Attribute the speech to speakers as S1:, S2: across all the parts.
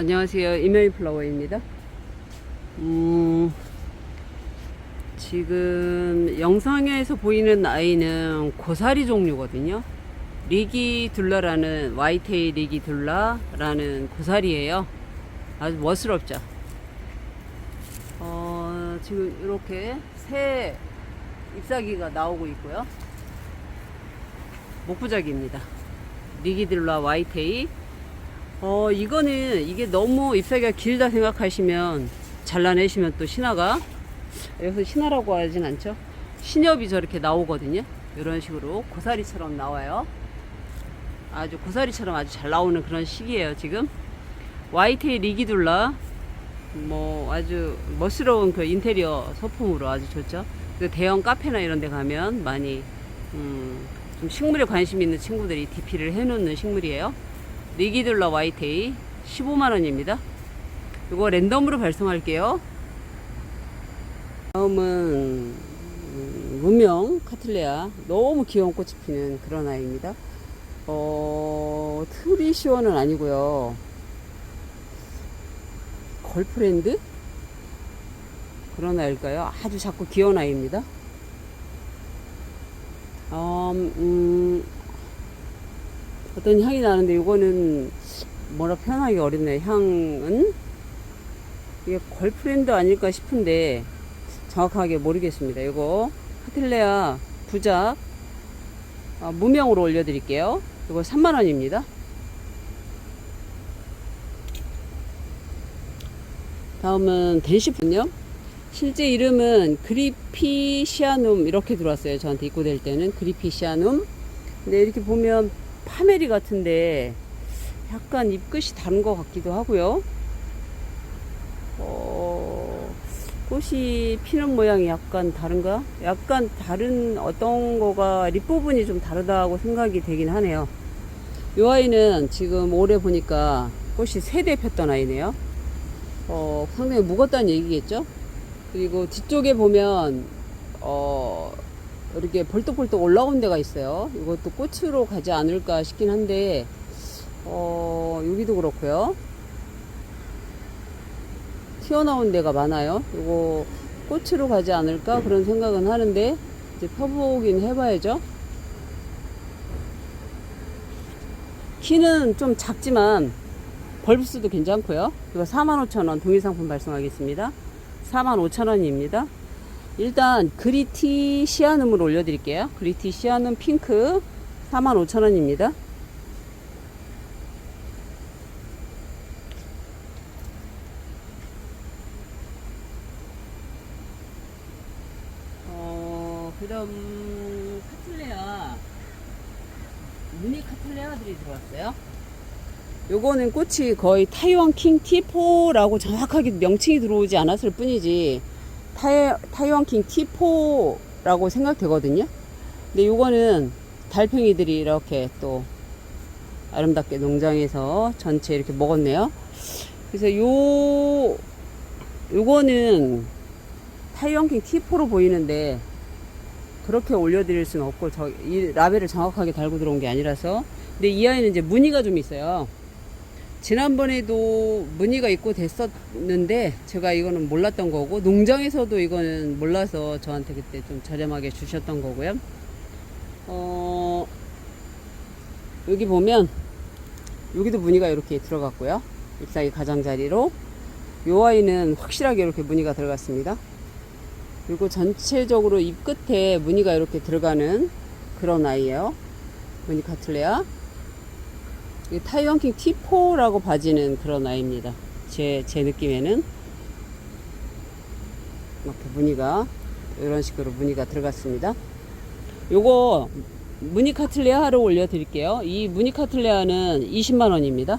S1: 안녕하세요. 이메일 플라워입니다. 음, 지금 영상에서 보이는 아이는 고사리 종류거든요. 리기둘라라는 와이테이 리기둘라라는 고사리예요. 아주 멋스럽죠. 어, 지금 이렇게 새 잎사귀가 나오고 있고요. 목부작입니다. 리기둘라 와이테이 어, 이거는 이게 너무 잎사귀가 길다 생각하시면 잘라내시면 또 신화가 여기서 신화라고 하진 않죠. 신엽이 저렇게 나오거든요. 이런 식으로 고사리처럼 나와요. 아주 고사리처럼 아주 잘 나오는 그런 시기예요, 지금. 와이테이 리기둘라 뭐 아주 멋스러운 그 인테리어 소품으로 아주 좋죠. 그 대형 카페나 이런 데 가면 많이 음, 좀 식물에 관심 있는 친구들이 DP를 해놓는 식물이에요. 리기둘라 와이테이 15만원입니다. 이거 랜덤으로 발송할게요. 다음은 음, 문명 카틀레아 너무 귀여운 꽃이 피는 그런 아이입니다. 어, 트리시오는 아니고요. 걸프렌드? 그런 아이일까요? 아주 작고 귀여운 아이입니다. 어, 음, 어떤 향이 나는데 이거는 뭐라 표현하기 어렵네요. 향은 이게 걸프렌드 아닐까 싶은데 정확하게 모르겠습니다. 이거 카틀레아 부작 아, 무명으로 올려드릴게요. 이거 3만원입니다. 다음은 덴시fun요. 실제 이름은 그리피시아눔 이렇게 들어왔어요. 저한테 입고될 때는 그리피시아눔. 근데 이렇게 보면 파메리 같은데 약간 잎끝이 다른 것 같기도 하고요. 어, 꽃이 피는 모양이 약간 다른가? 약간 다른 어떤 거가 립 부분이 좀 다르다고 생각이 되긴 하네요. 이 아이는 지금 올해 보니까 꽃이 세대 폈던 아이네요. 어, 상당히 묵었다는 얘기겠죠? 그리고 뒤쪽에 보면, 어, 이렇게 벌떡벌떡 올라온 데가 있어요. 이것도 꽃으로 가지 않을까 싶긴 한데, 어, 여기도 그렇고요. 튀어나온 데가 많아요. 이거 꽃으로 가지 않을까 그런 생각은 하는데, 이제 펴보긴 해봐야죠. 키는 좀 작지만, 벌브스도 괜찮고요. 이거 45,000원 동일 상품 발송하겠습니다. 45,000원입니다. 일단 그리티 시아눔으로 올려드릴게요. 그리티 시아눔 핑크 45,000원입니다. 어, 그 다음 카틀레아 무늬 카틀레아들이 들어왔어요. 요거는 꽃이 거의 타이완 킹 T4라고 정확하게 명칭이 들어오지 않았을 뿐이지 타이, 타이완 킹 T4라고 생각되거든요. 근데 요거는 달팽이들이 이렇게 또 아름답게 농장에서 전체 이렇게 먹었네요. 그래서 요 요거는 타이완 킹 T4로 보이는데 그렇게 올려드릴 수는 없고 저 이 라벨을 정확하게 달고 들어온 게 아니라서 근데 이 아이는 이제 무늬가 좀 있어요. 지난번에도 무늬가 있고 됐었는데 제가 이거는 몰랐던 거고 농장에서도 이거는 몰라서 저한테 그때 좀 저렴하게 주셨던 거고요. 어, 여기 보면 여기도 무늬가 이렇게 들어갔고요. 잎사귀 가장자리로 요 아이는 확실하게 이렇게 무늬가 들어갔습니다. 그리고 전체적으로 잎 끝에 무늬가 이렇게 들어가는 그런 아이예요. 무늬 카틀레아. 이 타이완킹 T4라고 봐지는 그런 아이입니다. 제, 제 느낌에는. 이렇게 무늬가, 이런 식으로 무늬가 들어갔습니다. 요거, 무늬 카틀레아를 올려드릴게요. 이 무늬 카틀레아는 20만원입니다.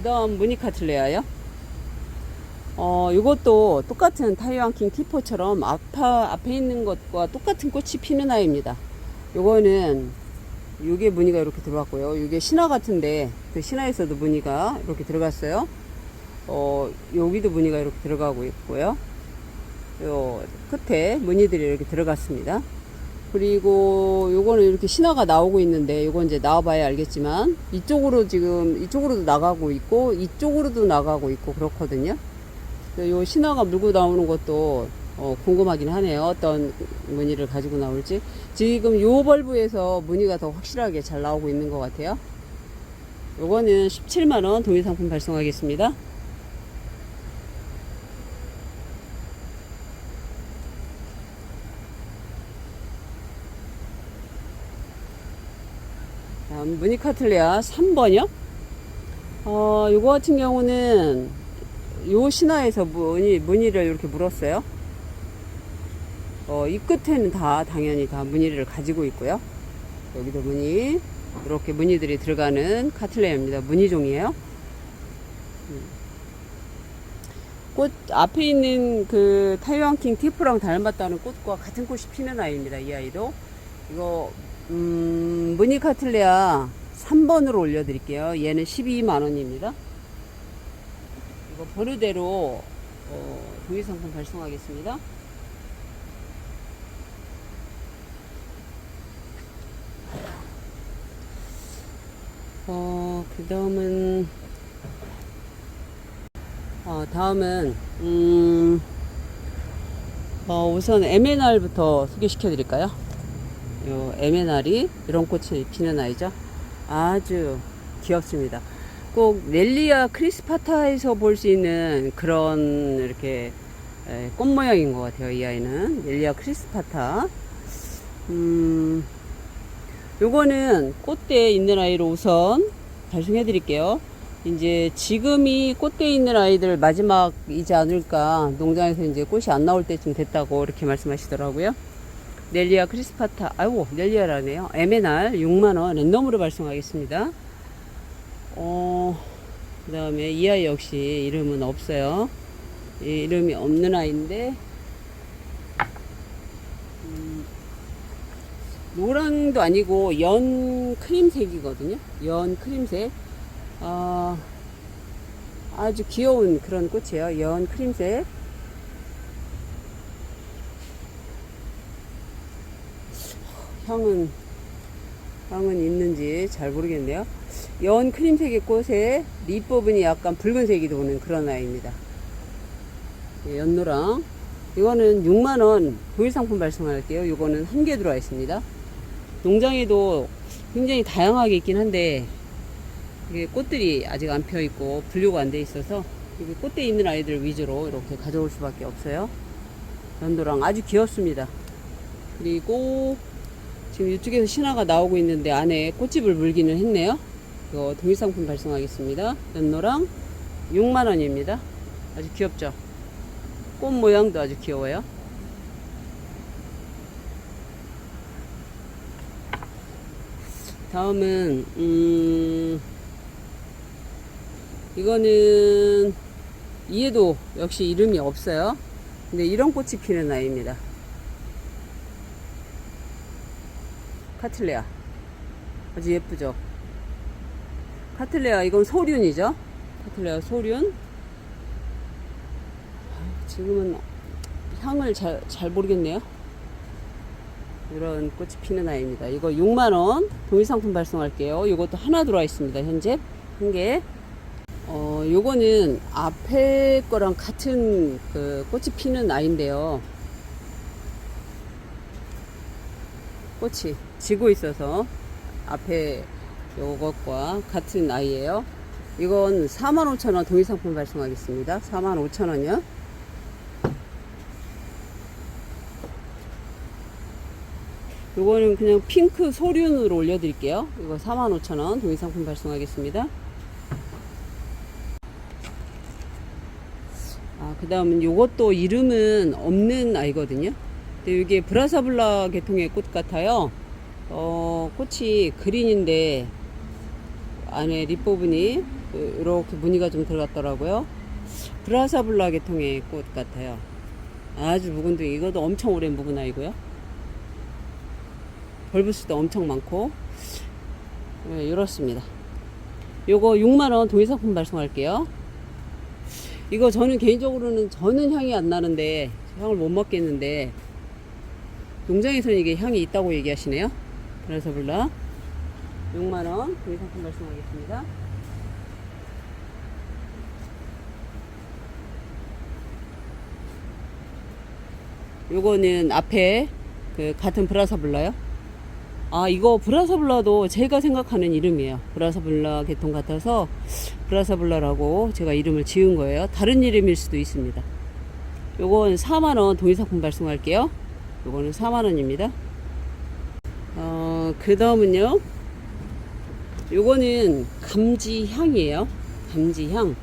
S1: 그 다음 무니카틀레아요. 어, 이것도 똑같은 타이완 킹 T4처럼 앞아, 앞에 있는 것과 똑같은 꽃이 피는 아이입니다. 요거는, 요게 무늬가 이렇게 들어갔고요. 요게 신화 같은데, 그 신화에서도 무늬가 이렇게 들어갔어요. 어, 여기도 무늬가 이렇게 들어가고 있고요. 요 끝에 무늬들이 이렇게 들어갔습니다. 그리고 요거는 이렇게 신화가 나오고 있는데 요건 이제 나와봐야 알겠지만 이쪽으로 지금 이쪽으로도 나가고 있고 이쪽으로도 나가고 있고 그렇거든요. 요 신화가 물고 나오는 것도 어, 궁금하긴 하네요. 어떤 무늬를 가지고 나올지. 지금 요 벌브에서 무늬가 더 확실하게 잘 나오고 있는 것 같아요. 요거는 17만원 동일상품 발송하겠습니다. 무니카틀레아 3번이요. 어, 요거 같은 경우는 요 신화에서 무늬, 무늬를 이렇게 물었어요. 어, 이 끝에는 다 당연히 다 무늬를 가지고 있고요. 여기도 무늬, 이렇게 무늬들이 들어가는 카틀레아입니다. 무늬종이에요. 음. 꽃 앞에 있는 그 타이완킹 티프랑 닮았다는 꽃과 같은 꽃이 피는 아이입니다. 이 아이도 이거 음, 무늬 카틀레아 3번으로 올려드릴게요. 얘는 12만원입니다. 이거 번호대로 어, 동의상품 발송하겠습니다. 어, 그 다음은, 어, 다음은, 음, 어, 우선 MNR부터 소개시켜 드릴까요? 요 MNR이 이런 꽃을 피는 아이죠. 아주 귀엽습니다. 꼭 넬리아 크리스파타에서 볼 수 있는 그런 이렇게 에, 꽃 모양인 것 같아요. 이 아이는 넬리아 크리스파타. 음, 요거는 꽃대에 있는 아이로 우선 발송해 드릴게요. 이제 지금이 꽃대에 있는 아이들 마지막이지 않을까 농장에서 이제 꽃이 안 나올 때쯤 됐다고 이렇게 말씀하시더라고요. 넬리아 크리스파타, 아이고, 넬리아라네요. MNR 6만원 랜덤으로 발송하겠습니다. 어, 그 다음에 이 아이 역시 이름은 없어요. 이 이름이 없는 아이인데, 음, 노랑도 아니고 연 크림색이거든요. 연 크림색. 아, 아주 귀여운 그런 꽃이에요. 연 크림색. 향은 향은 있는지 잘 모르겠네요. 연 크림색의 꽃에 립 부분이 약간 붉은색이 도는 그런 아이입니다. 예, 연노랑 이거는 6만원 도일 상품 발송할게요. 이거는 한 개 들어와 있습니다. 농장에도 굉장히 다양하게 있긴 한데 이게 꽃들이 아직 안펴 있고 분류가 안 돼 있어서 이게 꽃대 있는 아이들 위주로 이렇게 가져올 수밖에 없어요. 연도랑 아주 귀엽습니다. 그리고 지금 이쪽에서 신화가 나오고 있는데 안에 꽃집을 물기는 했네요. 이거 동일상품 발송하겠습니다. 연노랑 6만원입니다. 아주 귀엽죠? 꽃 모양도 아주 귀여워요. 다음은, 음, 이거는, 이에도 역시 이름이 없어요. 근데 이런 꽃이 피는 아이입니다. 카틀레아. 아주 예쁘죠? 카틀레아, 이건 소륜이죠? 카틀레아 소륜. 지금은 향을 잘, 잘 모르겠네요. 이런 꽃이 피는 아이입니다. 이거 6만원 동의상품 발송할게요. 이것도 하나 들어와 있습니다. 현재. 한 개. 어, 요거는 앞에 거랑 같은 그 꽃이 피는 아이인데요. 꽃이 지고 있어서 앞에 요것과 같은 아이예요. 이건 45,000원 동의상품 발송하겠습니다. 45,000원이요. 요거는 그냥 핑크 소륜으로 올려드릴게요. 이거 45,000원 동의상품 발송하겠습니다. 아, 그 다음은 요것도 이름은 없는 아이거든요. 근데 이게 브라사블라 계통의 꽃 같아요. 어, 꽃이 그린인데 안에 립 부분이 이렇게 무늬가 좀 들어갔더라고요. 브라사블라 계통의 꽃 같아요. 아주 묵은데 이것도 엄청 오랜 묵은 아이고요. 벌브스도 엄청 많고 네, 이렇습니다. 요거 6만원 동의상품 발송할게요. 이거 저는 개인적으로는 저는 향이 안 나는데 향을 못 맡겠는데 농장에서는 이게 향이 있다고 얘기하시네요. 그래서 불러 6만원 동의상품 말씀하겠습니다. 요거는 앞에 그 같은 브라사블라요. 아 이거 브라사블라도 제가 생각하는 이름이에요. 브라사블라 계통 같아서 브라사블라라고 제가 이름을 지은 거예요. 다른 이름일 수도 있습니다. 요건 4만원 동의상품 발송할게요. 요거는 4만원입니다. 어, 그 다음은요. 요거는 감지향이에요. 감지향.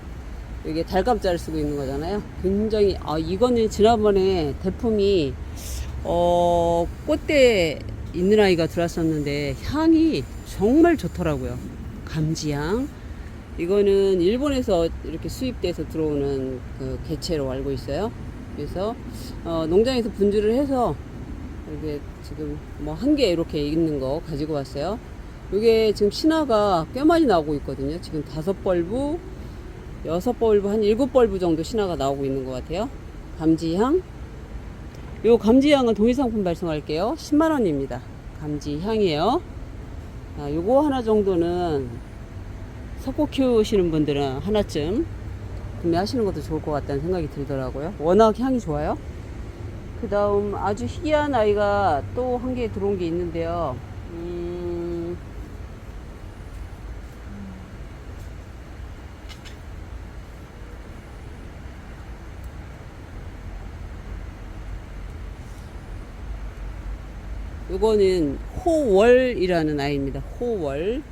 S1: 이게 달감자를 쓰고 있는 거잖아요. 굉장히, 아, 이거는 지난번에 대품이, 어, 꽃대 있는 아이가 들어왔었는데 향이 정말 좋더라고요. 감지향. 이거는 일본에서 이렇게 수입돼서 들어오는 그 개체로 알고 있어요. 그래서 어, 농장에서 분주를 해서 이게 지금 뭐 한 개 이렇게 있는 거 가지고 왔어요. 이게 지금 신화가 꽤 많이 나오고 있거든요. 지금 다섯 벌브, 여섯 벌브, 한 일곱 벌브 정도 신화가 나오고 있는 것 같아요. 감지향. 요 감지향은 동의상품 발송할게요. 10만원입니다. 감지향이에요. 아, 요거 하나 정도는 석고 키우시는 분들은 하나쯤 구매하시는 것도 좋을 것 같다는 생각이 들더라고요. 워낙 향이 좋아요. 그 다음 아주 희귀한 아이가 또 한 개 들어온 게 있는데요. 음, 요거는 호월이라는 아이입니다. 호월.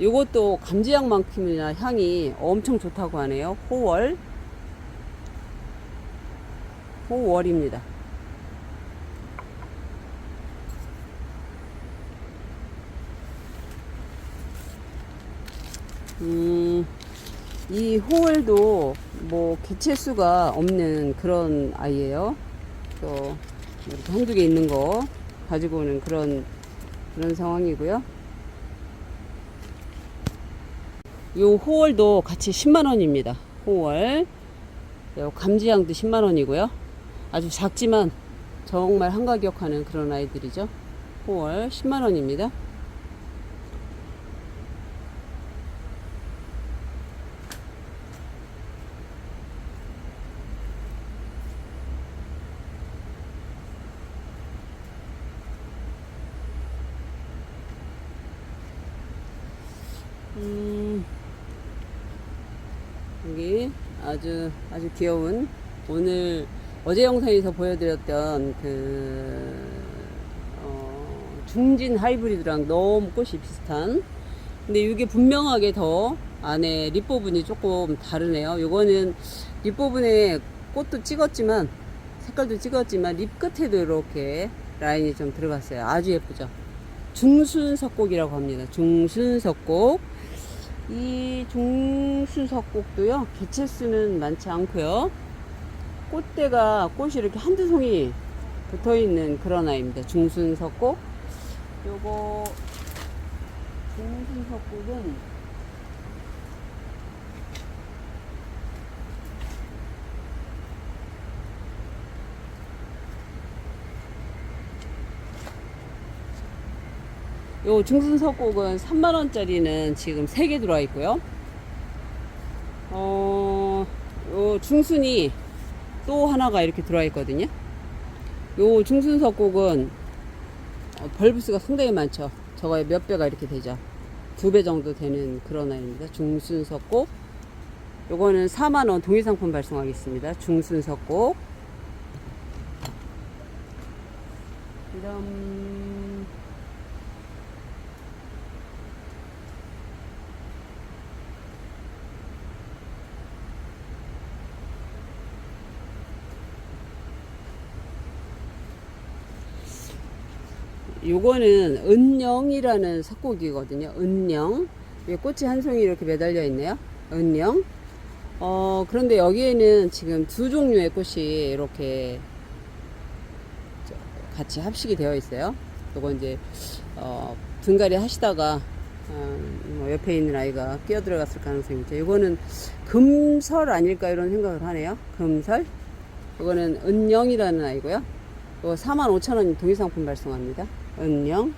S1: 요것도 감지향만큼이나 향이 엄청 좋다고 하네요. 호월. 호월입니다. 음, 이 호월도 뭐 개체수가 없는 그런 아이예요. 또 이렇게 한두 개 있는 거 가지고 오는 그런 그런 상황이고요. 요 호월도 같이 10만 원입니다. 호월. 요 감지향도 10만 원이고요. 아주 작지만 정말 한가격하는 그런 아이들이죠. 호월 10만원입니다. 음, 여기 아주 아주 귀여운 오늘 어제 영상에서 보여드렸던 그 어, 중진 하이브리드랑 너무 꽃이 비슷한. 근데 이게 분명하게 더 안에 립 부분이 조금 다르네요. 요거는 립 부분에 꽃도 찍었지만 색깔도 찍었지만 립 끝에도 이렇게 라인이 좀 들어갔어요. 아주 예쁘죠? 중순석곡이라고 합니다. 중순석곡. 이 중순석곡도요 개체수는 많지 않고요 꽃대가 꽃이 이렇게 한두 송이 붙어 있는 그런 아이입니다 중순석곡 요거 중순석곡은 요 중순석곡은 3만원짜리는 지금 3개 들어와 있고요. 어, 요 중순이 또 하나가 이렇게 들어와 있거든요. 요 중순석곡은 어, 벌브스가 상당히 많죠. 저거의 몇 배가 이렇게 되죠. 두 배 정도 되는 그런 아이입니다. 중순석곡. 요거는 4만원 동의상품 발송하겠습니다. 중순석곡. 그다음, 요거는 은영이라는 석곡이거든요. 은영. 위에 꽃이 한 송이 이렇게 매달려 있네요. 은영. 어, 그런데 여기에는 지금 두 종류의 꽃이 이렇게 저- 같이 합식이 되어 있어요. 요거 이제, 어, 분갈이 하시다가 어, 뭐 옆에 있는 아이가 끼어 들어갔을 가능성이 있죠. 이거는 금설 아닐까 이런 생각을 하네요. 금설. 이거는 은영이라는 아이고요. 이거 45,000원 동의상품 발송합니다. 은영.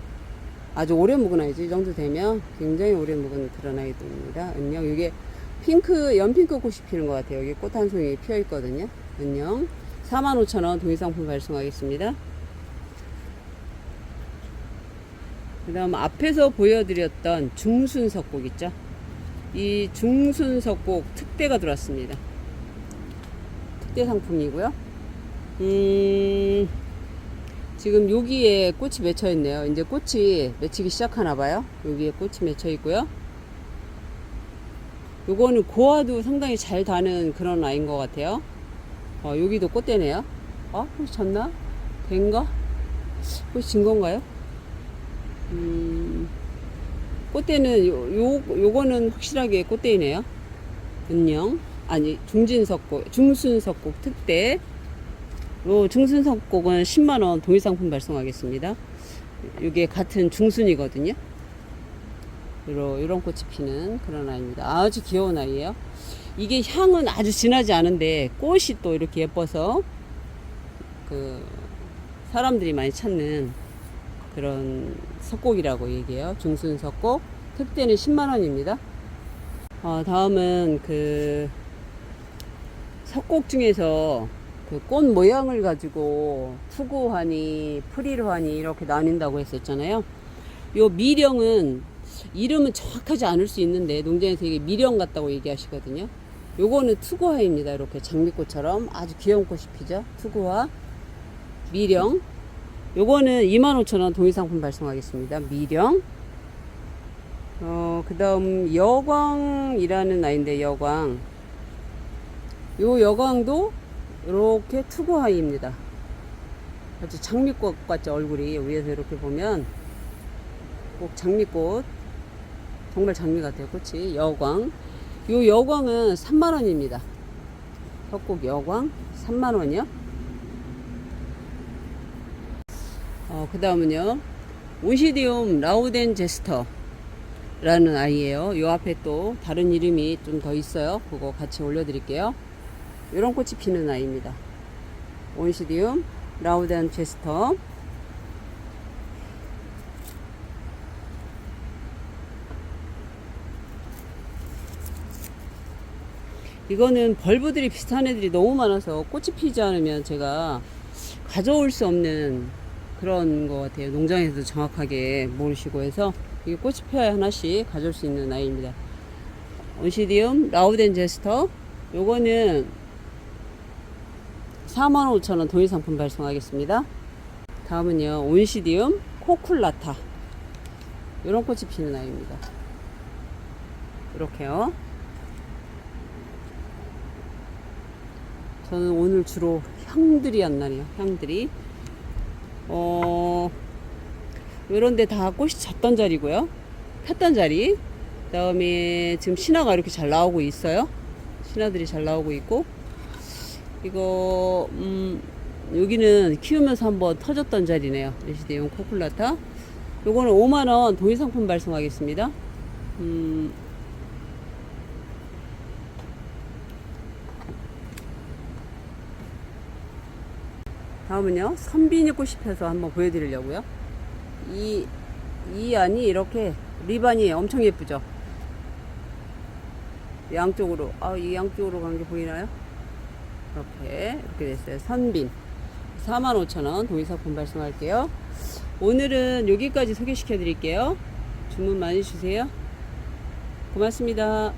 S1: 아주 오래 묵은 아이죠. 이 정도 되면 굉장히 오래 묵은 그런 아이들입니다. 은영. 이게 핑크, 연핑크 꽃이 피는 것 같아요. 여기 꽃 한 송이 피어 있거든요. 은영. 45,000원 동의상품 발송하겠습니다. 그 다음 앞에서 보여드렸던 중순석곡 있죠? 이 중순석곡 특대가 들어왔습니다. 특대 상품이고요. 음, 지금 여기에 꽃이 맺혀 있네요. 이제 꽃이 맺히기 시작하나 봐요. 여기에 꽃이 맺혀 있고요. 요거는 고화도 상당히 잘 다는 그런 아이인 것 같아요. 어, 여기도 꽃대네요. 어? 혹시 졌나? 된가? 혹시 진 건가요? 음, 꽃대는 요, 요, 요거는 확실하게 꽃대이네요. 은영. 아니, 중진석곡, 중순석곡 특대. 요 중순석곡은 10만원 동일상품 발송하겠습니다. 요게 같은 중순이거든요. 요런, 요런 꽃이 피는 그런 아이입니다. 아주 귀여운 아이예요. 이게 향은 아주 진하지 않은데 꽃이 또 이렇게 예뻐서 그 사람들이 많이 찾는 그런 석곡이라고 얘기해요. 중순 석곡. 특대는 10만원입니다. 어, 다음은 그 석곡 중에서 그 꽃 모양을 가지고 투구하니 프리로하니 이렇게 나뉜다고 했었잖아요. 요 미령은 이름은 정확하지 않을 수 있는데 농장에서 이게 미령 같다고 얘기하시거든요. 요거는 투구화입니다. 이렇게 장미꽃처럼 아주 귀여운 꽃이 피죠. 투구화, 미령. 요거는 25,000원 동의상품 발송하겠습니다. 미령. 어, 그 다음 여광이라는 아이인데, 여광. 요 여광도 이렇게 투구하이입니다. 아주 장미꽃 같죠, 얼굴이. 위에서 이렇게 보면 꼭 장미꽃. 정말 장미 같아요, 꽃이. 여광. 요 여광은 3만원입니다. 협곡 여광 3만원이요. 어, 그 다음은요. 오시디움 라우덴 제스터 라는 아이예요. 요 앞에 또 다른 이름이 좀 더 있어요. 그거 같이 올려드릴게요. 이런 꽃이 피는 아이입니다. 온시디움 라우덴 제스터 이거는 벌브들이 비슷한 애들이 너무 많아서 꽃이 피지 않으면 제가 가져올 수 없는 그런 것 같아요. 농장에서도 정확하게 모르시고 해서 이게 꽃이 피어야 하나씩 가져올 수 있는 아이입니다. 온시디움 라우덴 제스터 요거는 45,000원 동일 상품 발송하겠습니다. 다음은요. 온시디움 코쿨라타 이런 꽃이 피는 아이입니다. 이렇게요. 저는 오늘 주로 향들이 안 나네요. 향들이. 어, 요런 데 다 꽃이 졌던 자리고요. 폈던 자리. 그 다음에 지금 신화가 이렇게 잘 나오고 있어요. 신화들이 잘 나오고 있고. 이거, 음, 여기는 키우면서 한번 터졌던 자리네요. 레시데용 코쿨라타. 요거는 5만원 동일 상품 발송하겠습니다. 음, 다음은요 선비니 꽃이 펴서 한번 보여드리려고요 이, 이 안이 이렇게 리반이 엄청 예쁘죠 양쪽으로 아 이 양쪽으로 간 게 보이나요 이렇게 이렇게 됐어요. 선빈. 45,000원. 동의사품 발송할게요. 오늘은 여기까지 소개시켜 드릴게요. 주문 많이 주세요. 고맙습니다